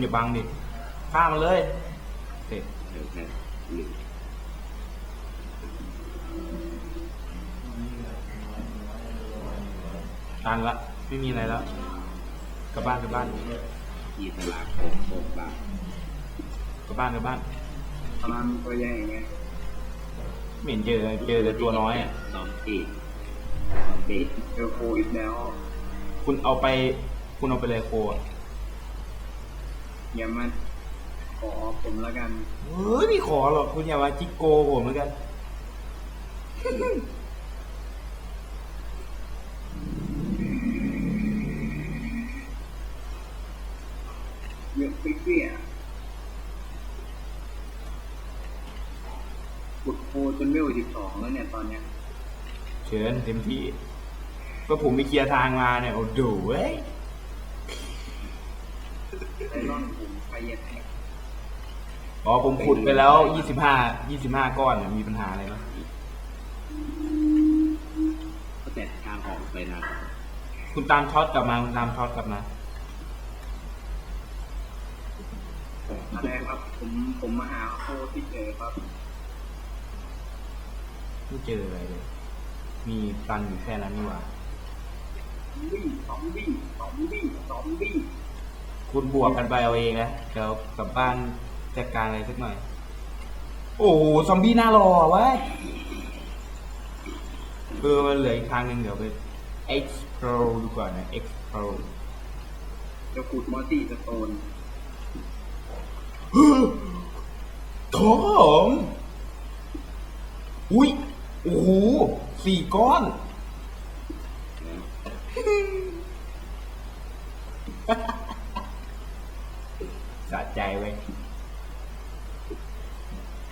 คุณอย่าบังดิฆ่ามันเลยเสร็จเตันละ ไม่มีอะไรแล้วกลับบ้านกลับบ้านยีสลากโคกโคกบาทกลับบ้านกลับบ้านประมาณตัวใหญ่ไงไม่เห็นเจอเจอแต่ตัวน้อยอะสองขีสองขีเจอโคอีกแล้ว คุณเอาไป คุณเอาไปเลยโคอะ อย่ามาขอผมแล้วกันเฮ้ยไม่ขอหรอกคุณอย่ามาจิกโกผมแล้วกัน เยอะปิ๊กเปี้ยขุดโคจนเวลสิบสองแล้วเนี่ยตอนเนี้ย เชิญเต็มที่ ก็ผมไปเคลียร์ทางมาเนี่ยโอ้ดูเว้ย ไอรอน ผมไปเย็นแท็กอ๋อผมขุดไปแล้วยี่สิบห้ายี่สิบห้าก้อนน่ะมีปัญหาอะไรไหมก็แต่ทางออกไปนะคุณตามท็อตกลับมาคุณตามท็อตกลับมาอะไรครับ ผมผมมาหาโคที่เจอครับไม่เจออะไรเลย มีตังค์อยู่แค่นั้นนี่หว่าวิ่งสองวิ่งสองวิ่งสองวิ่ง คุณบวกกันไปเอาเองนะเดี๋ยวกลับบ้านจัดการอะไรสักหน่อย โอ้โหซอมบี้หน้ารอเว้ยเออมันเหลืออีกทางหนึ่งเดี๋ยวไป explore ดูก่อนนะ explore จะขุดมอสซี่สโตนของอุ้ยโอ้โหสี่ก้อนนะ สะใจเว้ย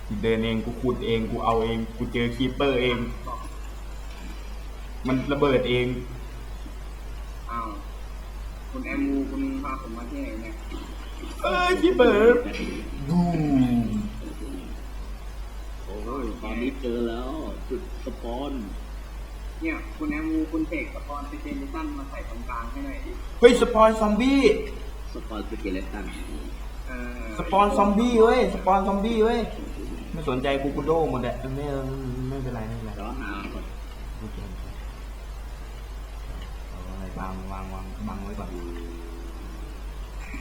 กูเดินเองกูขุดเองกูเอาเอง กูเจอคีเปอร์เอง มันระเบิดเองอ้าวคุณแอมมูคุณพาผมมาที่ไหนเนี่ยเอ้ยคีเปอร์บูมโอ้ยตอนนี้เจอแล้ว จุดสปอนเนี่ย คุณแอมมูคุณเสกสปอนเซเจนิตันมาใส่ตรงกลางให้หน่อยดิเฮ้ยสปอนซอมบี้สปอนสเกเลตันเออ สปอนซอมบี้เว้ย สปอนซอมบี้เว้ย ไม่สนใจกูกูโดหมดอะไม่ไม่เป็นไรไม่เป็นไรร้อหาก่อนโอเคเอาอะไรวางวางวางบังไว้ก่อน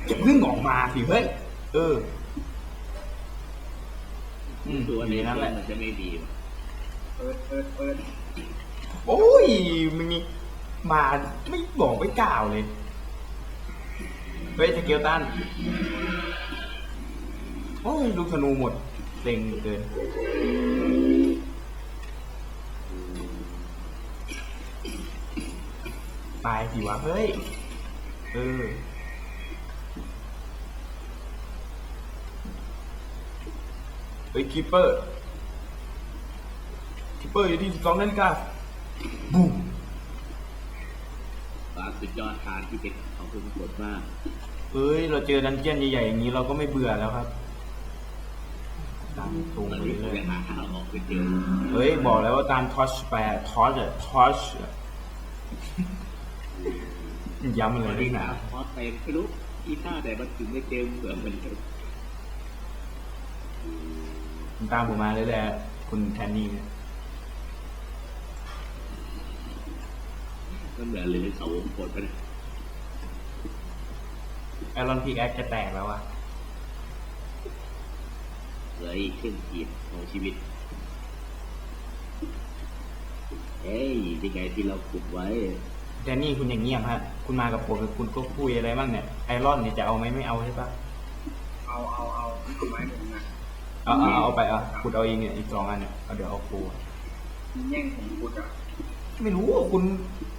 อย่าเพิ่งออกมาสิเฮ้ย เออ อืมตัวอนี้ยู่ในนั่นั้นนแหแหละละมันจะไม่ดีว่ะเปิดเปิดเปิดโอ้ยมันมีมาไม่บอกไม่กล่าวเลย เฮ้ยสเกลตันโอ้ยลูกธนูหมดเต็งเกินตายสิวะเฮ้ย เออเฮ้ยคิปเปอร์คิปเปอร์อยู่ที่สิบสองนาฬิกาบูมปลาสุดยอดทานที่เป็นของคุณปรากฏว่าเฮ้ย เราเจอดันเจี้ยนใหญ่ๆอย่างนี้เราก็ไม่เบื่อแล้วครับ ตามตรงตอนไปนี้เลผมยยังหาทางออกไม่เจอเฮ้ยบอกแล้วว่าตามทอชไปทอชอะทอชย้ำมันตเลอนยนี้ด้วยหานะพอดไปไม่รู้อีท่าแต่มันถึงไม่เจอเหมือนมันเลยคุณตามผมมาเลยแหละคุณแทนนี่เนี่ยมันเหมือนเลยเสาวงกดไปนะไอรอนพิกแอคจะแตกแล้วอะ เหลืออีกครึ่งขีดของชีวิตเฮ้ยยังไงที่เราขุดไว้แทนนี่คุณอย่างเงียบฮะ คุณมากับผมคุณก็คุยอะไรบ้างเนี่ย ไอรอนเนี่ยจะเอาไหมไม่เอาใช่ปะเอาเอาเอาทำไมผมนะเอาเอาเอาเอาไปเอาขุดเอาเองเนี่ยอีกสองอันเนี่ยเอาเดี๋ยวเอาครูมันแย่งผมขุดอะไม่รู้อะคุณ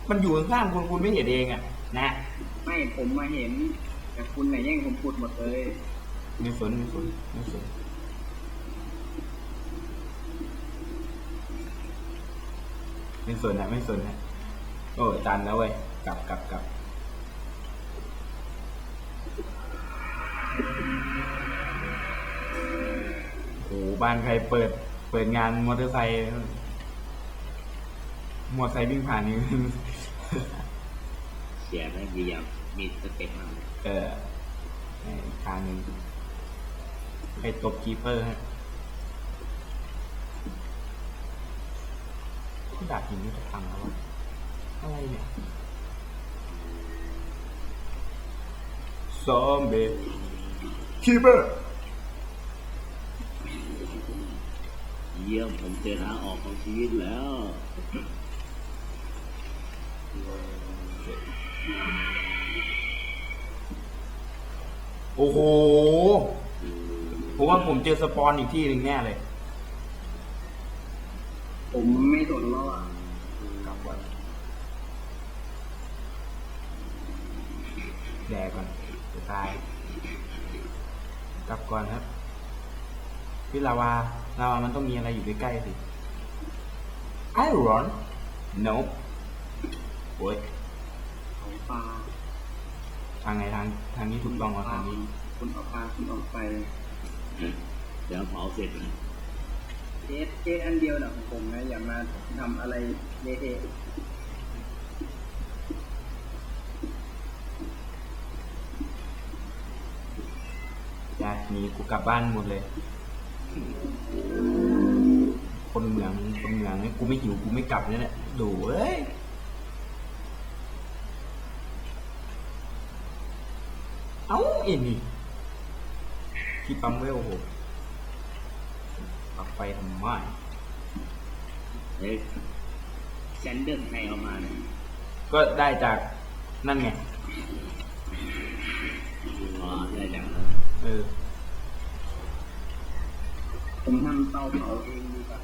มันอยู่ข้างๆคุณคุณไม่เห็นเองอะนะ ไม่ผมมาเห็น แต่คุณไหนะแย่งผมขุดหมดเลย ไม่สนไม่สนไม่สน ไม่สนนะไม่สนนะโอ้จันแล้วเว้ยกลับกลับกลับโอ้บ้านใครเปิด เปิดงานมอเตอร์ไซค์มอเตอร์ไซค์วิ่งผ่านนี่ เสียนะพยายามมีสเต็ปมากเออเอ่ออีกทางหนึ่งไปตบคีเปอร์ฮะ ที่ดาบหินนี่จะทำแล้ววะอะไรเนี่ยซอมบี้คีเปอร์เยี่ยมผมเจอทางออกของชีวิตแล้ว โอ้โห ผมว่าผมเจอสปอนอีกที่หนึ่งแน่เลย ผมไม่สนแล้วอะ กลับก่อนแดกก่อนจะตาย กลับก่อนครับ พี่ ลาวาลาวามันต้องมีอะไรอยู่ใกล้ๆสิไอรอน no โอ้ยของปลาทางไหนทางทางนี้ถูกต้องกว่าทางนี้คุณเอาปลาคุณออกไปเดี๋ยวเผาเสร็จนะเจสเจสอันเดียวนะของผมนะอย่ามาทำอะไรเละเทะอยากหนีกูกลับบ้านหมดเลย คนเมืองคนเมืองนี่กูไม่หิวกูไม่กลับเนี่ยแหละดูเอ้ยเอ้าเอ็นี่ที่ปั๊มเวลโหปักไฟทำไมเฮ้ยแซนเดิลใครเอามาเนี่ยก็ได้จากนั่นไงอ๋อได้จากนั้นเออผมทำเตาเผาเองดีกว่า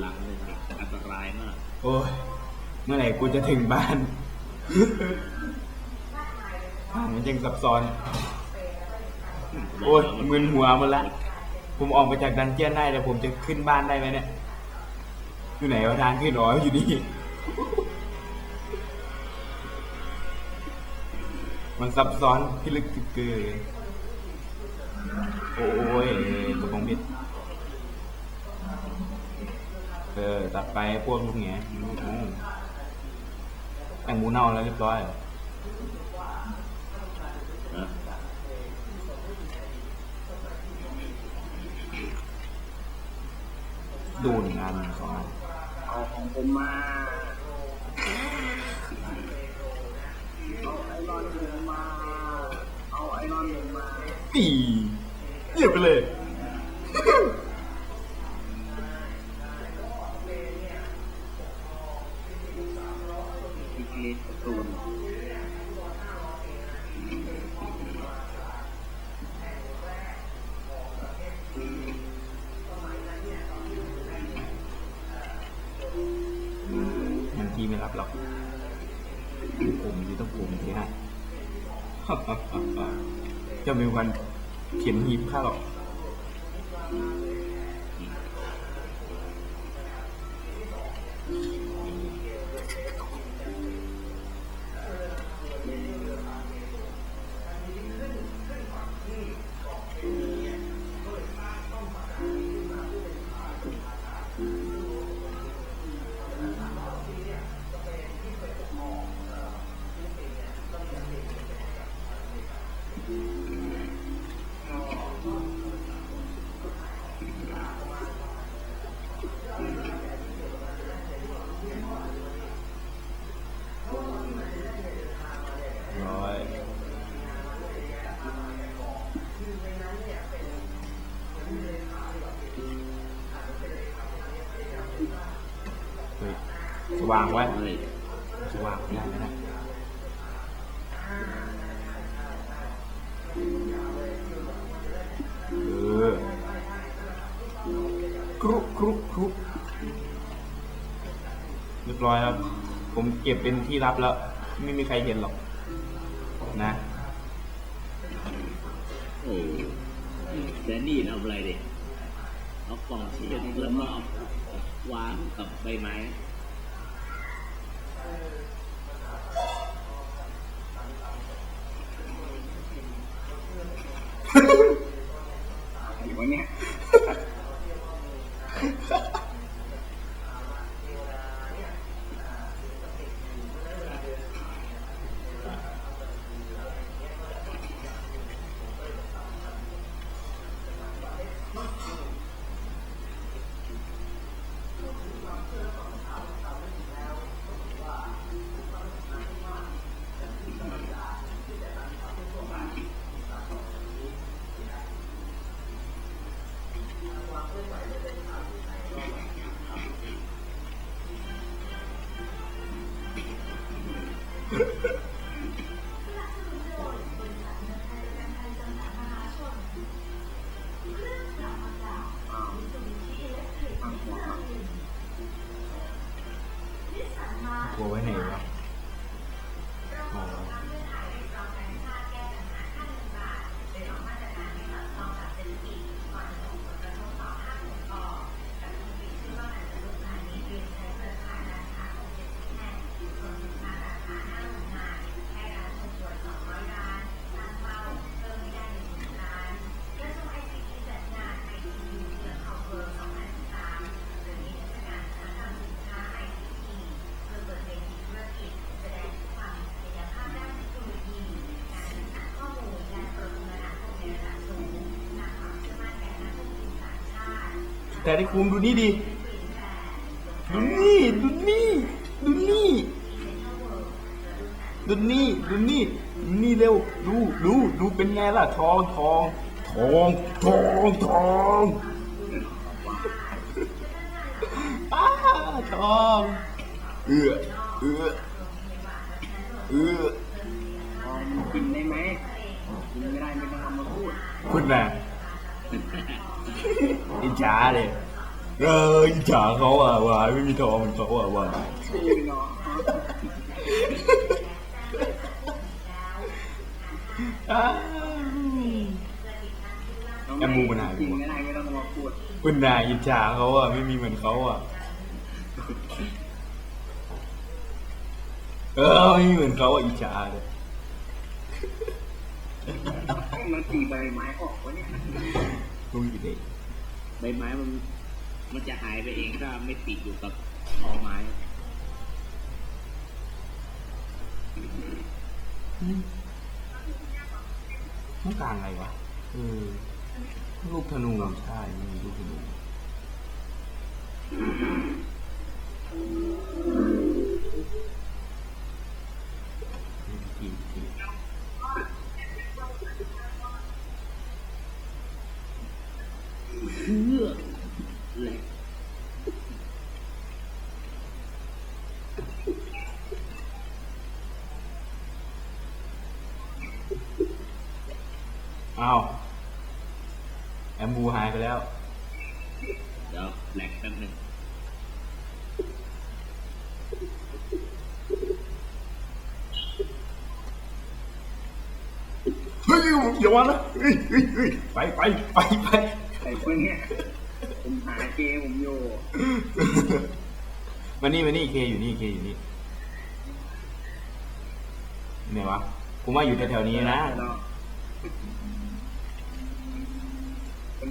หลังนึงเนี่ยอันตรายมาก โอ้ยเมื่อไหร่กูจะถึงบ้านบ้านมันยังซับซ้อน โอ้ยมึนหัวหมดละ ผมออกมาจากดันเจียนได้แต่ผมจะขึ้นบ้านได้ไหมเนี่ย อยู่ไหนวะทางขึ้นอ๋ออยู่นี่ มันซับซ้อนพิลึกพิเกือเลยโอ้ยกระปองเพชร เออ ตัดไปพวกลูกแง่อืมแตงหมูเน่าแล้วเรียบร้อยนะดูหนึ่งอันสองอันเอาของผมมาเอาไอรอนผมมาเอาไอรอนผมมาปีเรียบไปเลย ผมที่ต้องผมที่ให้จะมีวันเขียนหีบข้าห สว่างไว้สว่างไม่ได้ไม่ได้เออครุครุครุเรียบร้อยครับ ผมเก็บเป็นที่ลับแล้ว ไม่มีใครเห็นหรอก นะโอ้แซนดี้เอาอะไรด็กเอากล่องที่จะแล้วก็เหวานกับใบไม้ แต่ได้คุมดูนี่ดิดูนี่ดูนี่ดูนี่ดูนี่ดูนี่ดูนี่เร็วดูดูดูเป็นไงล่ะทองทองทองทองทองอ้าทองเอือเอือเอือพอมันกินได้ไหมกินไม่ได้ไม่ต้องเอามาพูดคุณน่ะ อิจฉาเลยเอออิจฉาเขาอะวายไม่มีทองเหมือนเขาอะวายชื่อเนาะอ้าวแอมมูมันหายไปกินวะไม่ได้ไม่ต้องเอามาพูดคุณน่ะอิจฉาเขาอะไม่มีเหมือนเขาอะ เออไม่มีเหมือนเขาอะอิจฉาเลยมันตีใบไม้ออกวะเนี่ย ลุงอยู่เด็ก ใบไม้มันมันจะหายไปเองถ้าไม่ติดอยู่กับตอไม้ต้องการอะไรวะเออลูกธนูใช่ไม่มีลูกธนูกี่กี่ เพื่อแหลก อ้าวแอมบูหายไปแล้ว เดี๋ยวแหลกแป๊บหนึงเฮ้ยอย่ามานะเฮ้ยเฮ้ยเฮ้ยไปไปไปไปไอ้คนเนี่ยผมหาเกมผมอยู่มานี่มานี่เคอยู่นี่เคอยู่นี่ไหนวะกูว่าอยู่แถวๆนี้นะ แล้ว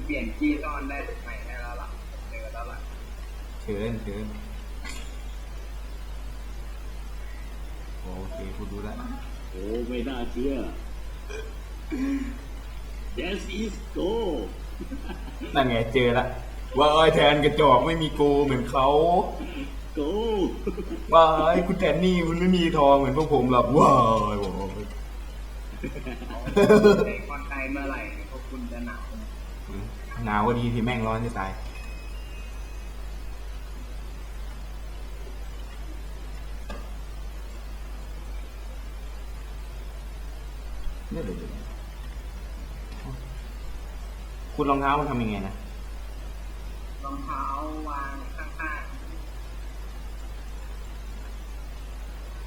เปลี่ยนขี้ซ่อนได้ใหม่ได้แล้วล่ะเจอแล้วล่ะเชิญเชิญโอเคกูดูแล้วโอ้ไม่น่าเชื่อ Yes is go นั่นไงเจอละว่าไอ้ยแทนกระจอกไม่มีโกเหมือนเขา go ว่าไอ้คุณแทนนี่คุณไม่มีทองเหมือนพวกผมหรอกว้ายบอกในคอนไทยเมื่อไหร่พวกคุณจะหนาว หนาวก็ดีที่แม่งร้อนจะตายเดี๋ยวเดี๋ยวเดี๋ยวคุณรองเท้ามันทำยังไงนะรองเท้าวางข้างๆ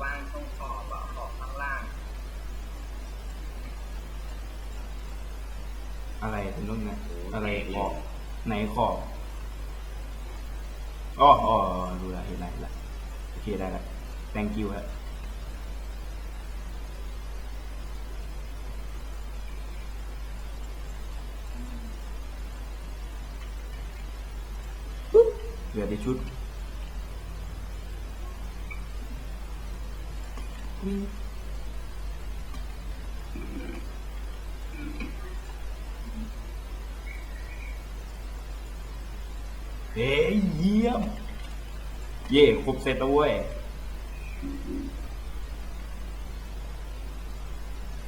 วางตรงขอบอะขอบข้างล่าง อะไรเป็นรุ่นเนี่ยโอะไรขอบไนขอบอ๋ออ๋อดูละเห็นละเห็นละโอเคได้ละ thank you ครับเหลือที่ชุดอืม เฮ้ยเยี่ยม เย่ครบเซตแล้วเว้ย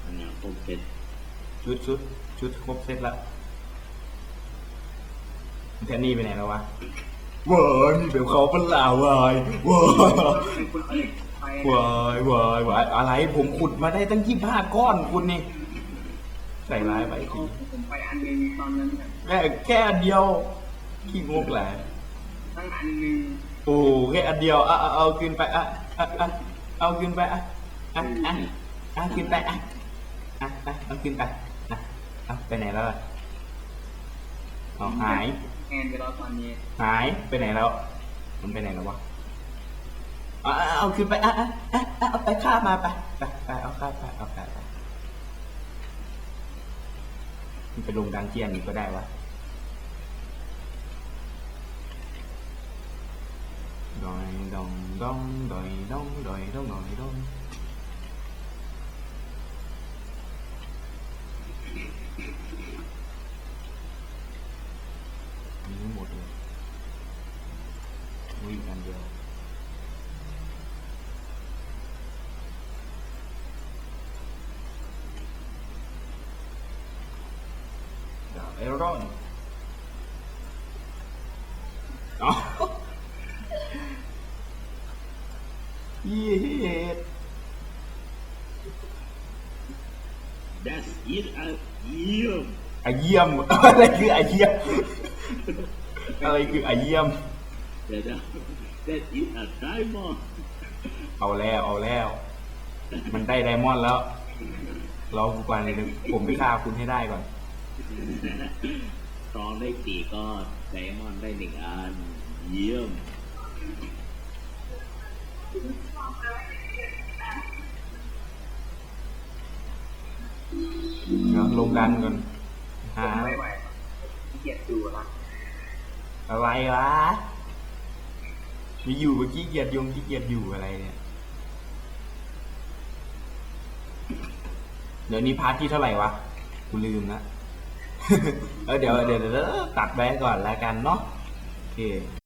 อันนี้ผมเป็นชุดชุดชุดครบเซตแล้วแทนนี่ไปไหนแล้ววะว้ายมีแบบเขาเป็นลาวายว้ายเป็นคุณเอกไปวายวายวายอะไรผมขุดมาได้ตั้งยี่ห้าก้อนคุณนี่ใส่ร้ายไปทีผมไปอันหนึงตอนนั้นน่ะแค่แค่อันเดียวขี้งกแหละ ตั้งอันหนึงโอ้แค่อันเดียวเอาเอาเอาคืนไปอะอะอะเอาคืนไปอะอะอะเอาคืนไปอะอะอะเอาคืนไปอะเอาไปไหนแล้วล่ะเอาหายแอนไปแล้วตอนนี้หายไปไหนแล้ว มันไปไหนแล้ววะเอาเอาเอาคืนไปอะอะอะอะเอาไปฆ่ามาไปไปไปเอาฆ่าไปเอาไปไปมันไปลงดันเจียนนี่ก็ได้วะ ดอยดองดองดอยดองดอยดองดอยดองมีทั้งหมดเลยวิ่งกันเดียว ดาบไอรอนอ๋อเย้ that's it อะเยี่ยมไอเยี่ยม อะไรคือไอเยี่ยม อะไรคือไอเยี่ยม เดี๋ยวนะ that is a diamond เอาแล้วเอาแล้ว มันได้ไดมอนด์แล้วรอกูก่อนเลยนะผมไปฆ่าคุณให้ได้ก่อนทองได้สี่ก้อนไดมอนด์ได้หนึ่งอัน เยี่ยม เดี๋ยวลงดันก่อนหาไม่ไหวขี้เกียจดูละอะไรวะมีอยู่เมื่อกี้เกียดยงขี้เกียจอยู่อะไรเนี่ย เดี๋ยวนี้พาร์ทที่เท่าไหร่วะ กูลืมละเออเดี๋ยวเดี๋ยวเดี๋ยวตัดไว้ก่อนแล้วกันเนาะโอเค